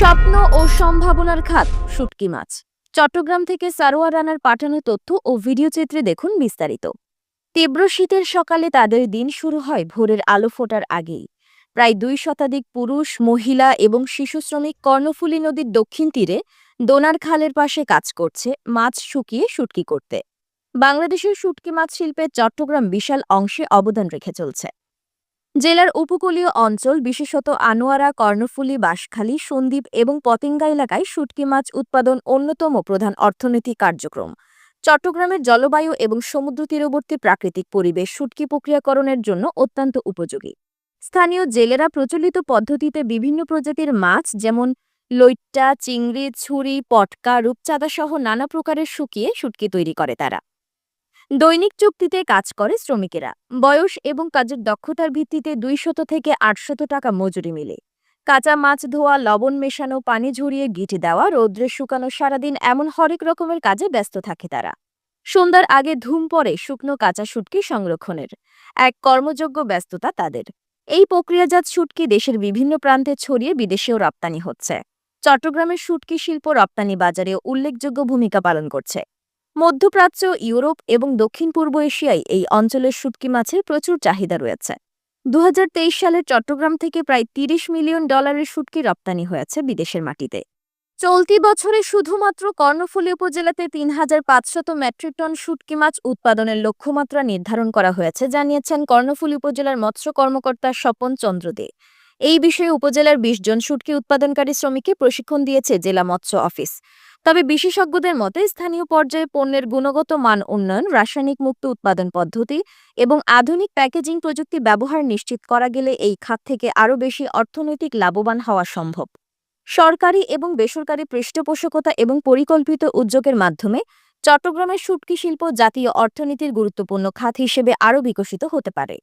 স্বপ্ন ও সম্ভাবনার খাত, শুটকি মাছ। চট্টগ্রাম থেকে সারোয়া রানার পাঠানো তথ্য ও ভিডিও চিত্রে দেখুন বিস্তারিত। তীব্র শীতের সকালে তাদের দিন শুরু হয় ভোরের আলো ফোটার আগেই। প্রায় দুই শতাধিক পুরুষ, মহিলা এবং শিশু শ্রমিক কর্ণফুলী নদীর দক্ষিণ তীরে দোনার খালের পাশে কাজ করছে মাছ শুকিয়ে শুটকি করতে। বাংলাদেশের শুটকি মাছ শিল্পে চট্টগ্রাম বিশাল অংশে অবদান রেখে চলছে। জেলার উপকূলীয় অঞ্চল, বিশেষত আনোয়ারা, কর্ণফুলী, বাঁশখালী, সন্দ্বীপ এবং পতেঙ্গা এলাকায় শুটকি মাছ উৎপাদন অন্যতম প্রধান অর্থনৈতিক কার্যক্রম। চট্টগ্রামের জলবায়ু এবং সমুদ্র তীরবর্তী প্রাকৃতিক পরিবেশ শুটকি প্রক্রিয়াকরণের জন্য অত্যন্ত উপযোগী। স্থানীয় জেলেরা প্রচলিত পদ্ধতিতে বিভিন্ন প্রজাতির মাছ যেমন লৈট্টা চিংড়ি, ছুরি, পটকা, রূপচাঁদা সহ নানা প্রকারের শুকিয়ে শুটকি তৈরি করে তারা। দৈনিক চুক্তিতে কাজ করে শ্রমিকেরা। বয়স এবং কাজের দক্ষতার ভিত্তিতে দুইশত থেকে আটশত টাকা মজুরি মিলে। কাঁচা মাছ ধোয়া, লবণ মেশানো, পানি ঝরিয়ে গিটে দেওয়া, রৌদ্রে শুকানো সারাদিন এমন হরেক রকমের কাজে ব্যস্ত থাকে তারা। সন্ধ্যার আগে ধুম পড়ে শুকনো কাঁচা শুটকি সংরক্ষণের। এক কর্মযোগ্য ব্যস্ততা তাদের। এই প্রক্রিয়াজাত শুটকি দেশের বিভিন্ন প্রান্তে ছড়িয়ে বিদেশেও রপ্তানি হচ্ছে। চট্টগ্রামের শুটকি শিল্প রপ্তানি বাজারে উল্লেখযোগ্য ভূমিকা পালন করছে। মধ্যপ্রাচ্য, ইউরোপ এবং দক্ষিণ পূর্ব এশিয়ায় এই অঞ্চলের শুটকি মাছের প্রচুর চাহিদা রয়েছে। দু সালে চট্টগ্রাম থেকে প্রায় ৩০ মিলিয়ন ডলারের শুটকি রপ্তানি হয়েছে বিদেশের মাটিতে। চলতি বছরে শুধুমাত্র কর্ণফুলী উপজেলাতে তিন হাজার পাঁচশত মেট্রিক টন শুটকি মাছ উৎপাদনের লক্ষ্যমাত্রা নির্ধারণ করা হয়েছে, জানিয়েছেন কর্ণফুলী উপজেলার মৎস্য কর্মকর্তা স্বপন চন্দ্র দে। এই বিষয়ে উপজেলার বিশ জন শুটকি উৎপাদনকারী শ্রমিককে প্রশিক্ষণ দিয়েছে জেলা মৎস্য অফিস। তবে বিশেষজ্ঞদের মতে, স্থানীয় পর্যায়ে পণ্যের গুণগত মান উন্নয়ন, রাসায়নিক মুক্ত উৎপাদন পদ্ধতি এবং আধুনিক প্যাকেজিং প্রযুক্তি ব্যবহার নিশ্চিত করা গেলে এই খাত থেকে আরও বেশি অর্থনৈতিক লাভবান হওয়া সম্ভব। সরকারি এবং বেসরকারি পৃষ্ঠপোষকতা এবং পরিকল্পিত উদ্যোগের মাধ্যমে চট্টগ্রামের শুটকি শিল্প জাতীয় অর্থনীতির গুরুত্বপূর্ণ খাত হিসেবে আরও বিকশিত হতে পারে।